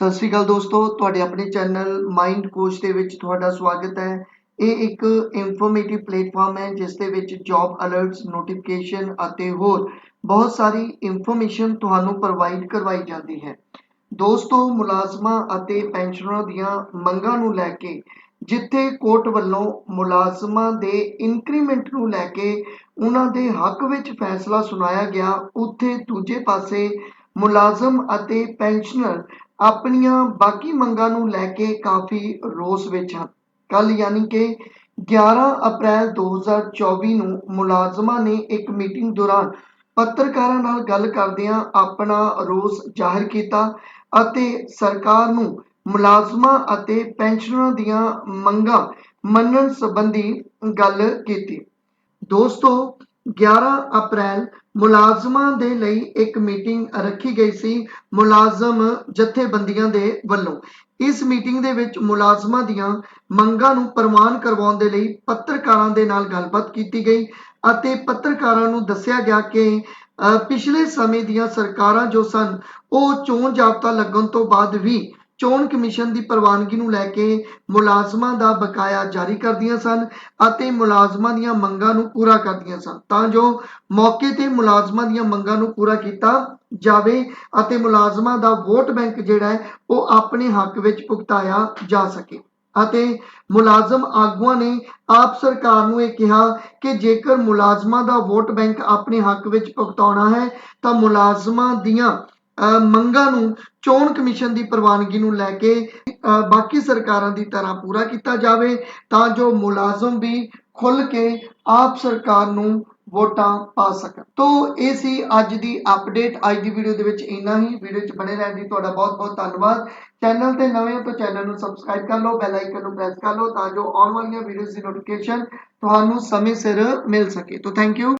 ਸਤਿ ਸ਼੍ਰੀ ਅਕਾਲ ਦੋਸਤੋ, ਤੁਹਾਡੇ ਆਪਣੇ ਚੈਨਲ ਮਾਈਂਡ ਕੋਚ ਦੇ ਵਿੱਚ ਤੁਹਾਡਾ ਸਵਾਗਤ ਹੈ। ਇਹ ਇੱਕ ਇਨਫੋਰਮੇਟਿਵ ਪਲੇਟਫਾਰਮ ਹੈ, ਜਿਸ ਦੇ ਵਿੱਚ ਜੌਬ ਅਲਰਟਸ ਨੋਟੀਫਿਕੇਸ਼ਨ ਅਤੇ ਹੋਰ ਬਹੁਤ ਸਾਰੀ ਇਨਫੋਰਮੇਸ਼ਨ ਤੁਹਾਨੂੰ ਪ੍ਰੋਵਾਈਡ ਕਰਵਾਈ ਜਾਂਦੀ ਹੈ। ਦੋਸਤੋ, ਮੁਲਾਜ਼ਮਾਂ ਅਤੇ ਪੈਨਸ਼ਨਰਾਂ ਦੀਆਂ ਮੰਗਾਂ ਨੂੰ ਲੈ ਕੇ, ਜਿੱਥੇ ਕੋਰਟ ਵੱਲੋਂ ਮੁਲਾਜ਼ਮਾਂ ਦੇ ਇਨਕਰੀਮੈਂਟ ਨੂੰ ਲੈ ਕੇ ਉਹਨਾਂ ਦੇ ਹੱਕ ਵਿੱਚ ਫੈਸਲਾ ਸੁਣਾਇਆ ਗਿਆ, ਉੱਥੇ ਦੂਜੇ ਪਾਸੇ ਮੁਲਾਜ਼ਮ ਅਤੇ ਪੈਨਸ਼ਨਰ ਆਪਣੀਆਂ ਬਾਕੀ ਮੰਗਾਂ ਨੂੰ ਲੈ ਕੇ ਕਾਫੀ ਰੋਸ ਵਿੱਚ ਹਨ। ਕੱਲ ਯਾਨੀ ਕਿ 11 ਅਪ੍ਰੈਲ 2024 ਨੂੰ ਮੁਲਾਜ਼ਮਾਂ ਨੇ ਇੱਕ ਮੀਟਿੰਗ ਦੌਰਾਨ ਪੱਤਰਕਾਰਾਂ ਨਾਲ ਗੱਲ ਕਰਦਿਆਂ ਆਪਣਾ ਰੋਸ ਜ਼ਾਹਿਰ ਕੀਤਾ ਅਤੇ ਸਰਕਾਰ ਨੂੰ ਮੁਲਾਜ਼ਮਾਂ ਅਤੇ ਪੈਨਸ਼ਨਰਾਂ ਦੀਆਂ ਮੰਗਾਂ ਮੰਨਣ ਸੰਬੰਧੀ ਗੱਲ ਕੀਤੀ। ਦੋਸਤੋ 11 ਅਪ੍ਰੈਲ ਮੁਲਾਜ਼ਮਾਂ ਦੇ ਲਈ ਇੱਕ ਮੀਟਿੰਗ ਰੱਖੀ ਗਈ ਸੀ ਮੁਲਾਜ਼ਮ ਜਥੇਬੰਦੀਆਂ ਦੇ ਵੱਲੋਂ। ਇਸ ਮੀਟਿੰਗ ਦੇ ਵਿੱਚ ਮੁਲਾਜ਼ਮਾਂ ਦੀਆਂ ਮੰਗਾਂ ਨੂੰ ਪ੍ਰਮਾਣ ਕਰਵਾਉਣ ਦੇ ਲਈ ਪੱਤਰਕਾਰਾਂ ਦੇ ਨਾਲ ਗੱਲਬਾਤ ਕੀਤੀ ਗਈ ਅਤੇ ਪੱਤਰਕਾਰਾਂ ਨੂੰ ਦੱਸਿਆ ਗਿਆ ਕਿ ਪਿਛਲੇ ਸਮੇਂ ਦੀਆਂ ਸਰਕਾਰਾਂ ਜੋ ਸਨ, ਉਹ ਚੋਣ ਜਾਬਤਾ ਲੱਗਣ ਤੋਂ ਬਾਅਦ ਵੀ ਚੋਣ ਕਮਿਸ਼ਨ ਦੀ ਪ੍ਰਵਾਨਗੀ ਨੂੰ ਲੈ ਕੇ ਮੁਲਾਜ਼ਮਾਂ ਦਾ ਬਕਾਇਆ ਜਾਰੀ ਕਰਦੀਆਂ ਸਨ ਅਤੇ ਮੁਲਾਜ਼ਮਾਂ ਦੀਆਂ ਮੰਗਾਂ ਨੂੰ ਪੂਰਾ ਕਰਦੀਆਂ ਸਨ। ਤਾਂ ਜੋ ਮੌਕੇ ਤੇ ਮੁਲਾਜ਼ਮਾਂ ਦੀਆਂ ਮੰਗਾਂ ਨੂੰ ਪੂਰਾ ਕੀਤਾ ਜਾਵੇ ਅਤੇ ਮੁਲਾਜ਼ਮਾਂ ਦਾ ਵੋਟ ਬੈਂਕ ਜਿਹੜਾ ਹੈ, ਉਹ ਆਪਣੇ ਹੱਕ ਵਿੱਚ ਭੁਗਤਾਇਆ ਜਾ ਸਕੇ। ਅਤੇ ਮੁਲਾਜ਼ਮ ਆਗੂਆਂ ਨੇ ਆਪ ਸਰਕਾਰ ਨੂੰ ਇਹ ਕਿਹਾ ਕਿ ਜੇਕਰ ਮੁਲਾਜ਼ਮਾਂ ਦਾ ਵੋਟ ਬੈਂਕ ਆਪਣੇ ਹੱਕ ਵਿੱਚ ਭੁਗਤਾਉਣਾ ਹੈ, ਤਾਂ ਮੁਲਾਜ਼ਮਾਂ ਦੀਆਂ ਮੰਗਾਂ ਨੂੰ, ਚੋਣ ਕਮਿਸ਼ਨ ਦੀ ਪ੍ਰਵਾਨਗੀ ਨੂੰ ਲੈ ਕੇ ਬਾਕੀ ਸਰਕਾਰਾਂ ਦੀ ਤਰ੍ਹਾਂ ਪੂਰਾ ਕੀਤਾ ਜਾਵੇ ਤਾਂ ਜੋ ਮੁਲਾਜ਼ਮ ਵੀ ਖੁੱਲ ਕੇ ਆਪ ਸਰਕਾਰ ਨੂੰ ਵੋਟਾਂ ਪਾ ਸਕਣ। ਤੋਂ, ਇਹ ਸੀ ਅੱਜ ਦੀ ਅਪਡੇਟ ਅੱਜ ਦੀ ਵੀਡੀਓ ਦੇ ਵਿੱਚ ਇੰਨਾ ਹੀ। ਵੀਡੀਓ 'ਚ ਬਣੇ ਰਹਿਣ ਦੀ ਤੁਹਾਡਾ ਬਹੁਤ ਬਹੁਤ ਧੰਨਵਾਦ। ਚੈਨਲ ਤੇ ਨਵੇਂ ਹੋ ਤਾਂ ਚੈਨਲ ਨੂੰ ਸਬਸਕ੍ਰਾਈਬ ਕਰ ਲਓ ਬੈਲ ਆਈਕਨ ਨੂੰ ਪ੍ਰੈਸ ਕਰ ਲਓ ਤਾਂ ਜੋ ਆਉਣ ਵਾਲੀਆਂ ਵੀਡੀਓਜ਼ ਦੀ ਨੋਟੀਫਿਕੇਸ਼ਨ ਤੁਹਾਨੂੰ ਸਮੇਂ ਸਿਰ ਮਿਲ ਸਕੇ। ਤੋਂ ਥੈਂਕ ਯੂ